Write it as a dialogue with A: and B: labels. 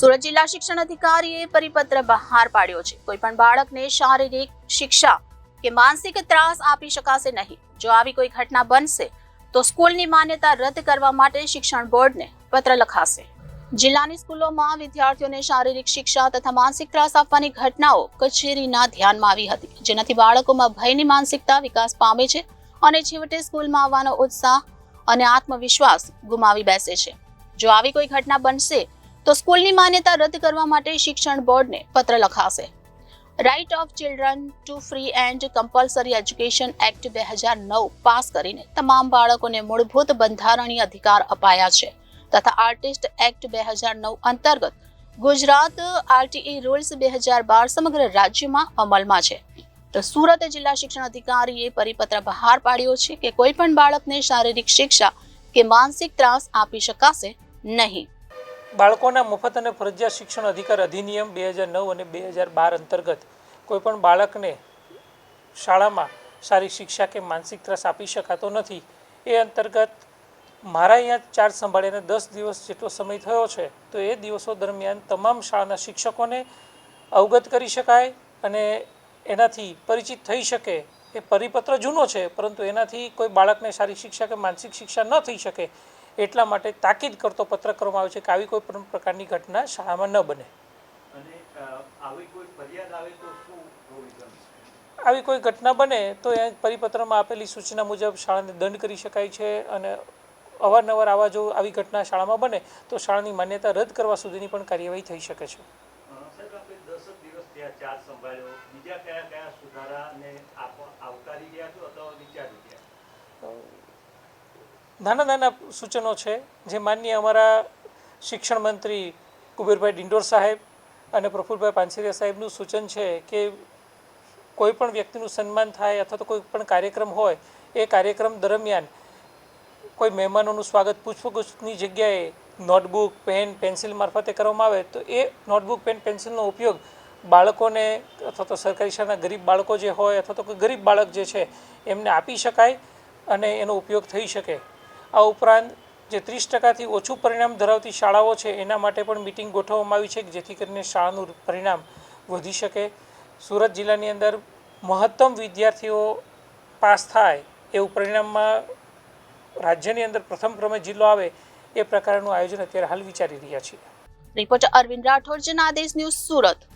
A: સુરત જિલ્લા શિક્ષણ અધિકારીએ પરિપત્ર બહાર પાડ્યો છે. કોઈ પણ બાળકને શારીરિક શિક્ષા કે માનસિક ત્રાસ આપી શકાશે નહીં. જો આવી કોઈ ઘટના બનશે, તો સ્કૂલની માન્યતા રદ કરવા માટે શિક્ષણ બોર્ડને પત્ર લખાશે. જિલ્લાની સ્કૂલોમાં વિદ્યાર્થીઓને શારીરિક શિક્ષા તથા માનસિક ત્રાસ આપવાની ઘટનાઓ કચેરીના ધ્યાનમાં આવી હતી. જેનાથી બાળકોમાં ભયની માનસિકતા વિકાસ પામે છે અને છેવટે સ્કૂલમાં આવવાનો ઉત્સાહ અને આત્મવિશ્વાસ ગુમાવી બેસે છે. જો આવી કોઈ ઘટના બનશે તો સ્કૂલની માન્યતા રદ કરવા માટે શિક્ષણ બોર્ડને પત્ર લખાશે. Right of children to free and compulsory education act બે હજાર નવ પાસ કરીને તમામ બાળકોને મૂળભૂત બંધારણીય અધિકાર અપાયા છે તથા આર્ટિસ્ટ એક્ટ બે હજાર નવ અંતર્ગત ગુજરાત આરટીઈ રૂલ્સ બે હજાર બાર સમગ્ર રાજ્યમાં અમલમાં છે. તો સુરત જિલ્લા શિક્ષણ અધિકારીએ પરિપત્ર બહાર પાડ્યો છે કે કોઈ પણ બાળકને શારીરિક શિક્ષા કે માનસિક ત્રાસ આપી શકાશે નહીં.
B: બાળકોના મફત અને ફરજિયાત શિક્ષણ અધિકાર અધિનિયમ બે હજાર નવ અને બે હજાર બાર અંતર્ગત કોઈપણ બાળકને શાળામાં સારી શિક્ષા કે માનસિક ત્રાસ આપી શકાતો નથી. એ અંતર્ગત મારા અહીંયા ચાર્જ સંભાળીને દસ દિવસ જેટલો સમય થયો છે, તો એ દિવસો દરમિયાન તમામ શાળાના શિક્ષકોને અવગત કરી શકાય અને એનાથી પરિચિત થઈ શકે. એ પરિપત્ર જૂનો છે, પરંતુ એનાથી કોઈ બાળકને સારી શિક્ષા કે માનસિક શિક્ષા ન થઈ શકે. એટલા માટે તાકીદ કરતો પત્ર કરવામાં આવે છે કે આવી કોઈ પણ પ્રકારની ઘટના શાળામાં ન બને.
C: આવી કોઈ
B: ઘટના બને તો એ પરિપત્રમાં આપેલી સૂચના મુજબ શાળાને દંડ કરી શકાય છે અને અવારનવાર આવા જો આવી ઘટના શાળામાં બને તો શાળાની માન્યતા રદ કરવા સુધીની પણ કાર્યવાહી થઈ શકે છે
C: સાહેબ આપણે દસ જ દિવસ ત્યાં ચાર્જ સંભાળ્યો બીજા કયા કયા સુધારાને આપ આવકારી રહ્યા છો અથવા વિચારી રહ્યા
B: નાના નાના સૂચનો છે જે માનનીય અમારા શિક્ષણ મંત્રી કુબેરભાઈ ડિંડોર સાહેબ અને પ્રફુલભાઈ પાનસેરિયા સાહેબનું સૂચન છે કે કોઈ પણ વ્યક્તિનું સન્માન થાય અથવા તો કોઈ પણ કાર્યક્રમ હોય, એ કાર્યક્રમ દરમિયાન કોઈ મહેમાનોનું સ્વાગત પુષ્પગુચ્છની જગ્યાએ નોટબુક, પેન, પેન્સિલ મારફતે કરવામાં આવે, તો એ નોટબુક, પેન, પેન્સિલનો ઉપયોગ બાળકોને અથવા તો સરકારી શાળાના ગરીબ બાળકો જે હોય અથવા તો કોઈ ગરીબ બાળક જે છે, એમને આપી શકાય અને એનો ઉપયોગ થઈ શકે. આ ઉપરાંત જે ત્રીસ ટકાથી ઓછું પરિણામ ધરાવતી શાળાઓ છે, એના માટે પણ મિટિંગ ગોઠવવામાં આવી છે જેથી કરીને શાળાનું પરિણામ વધી શકે. સુરત જિલ્લાની અંદર મહત્તમ વિદ્યાર્થીઓ પાસ થાય એવું પરિણામમાં રાજ્યની અંદર પ્રથમ ક્રમે જિલ્લો આવે એ પ્રકારનું આયોજન અત્યારે હાલ વિચારી રહ્યા છીએ.
A: Reporter Arvind Rathod, Janadesh news Surat.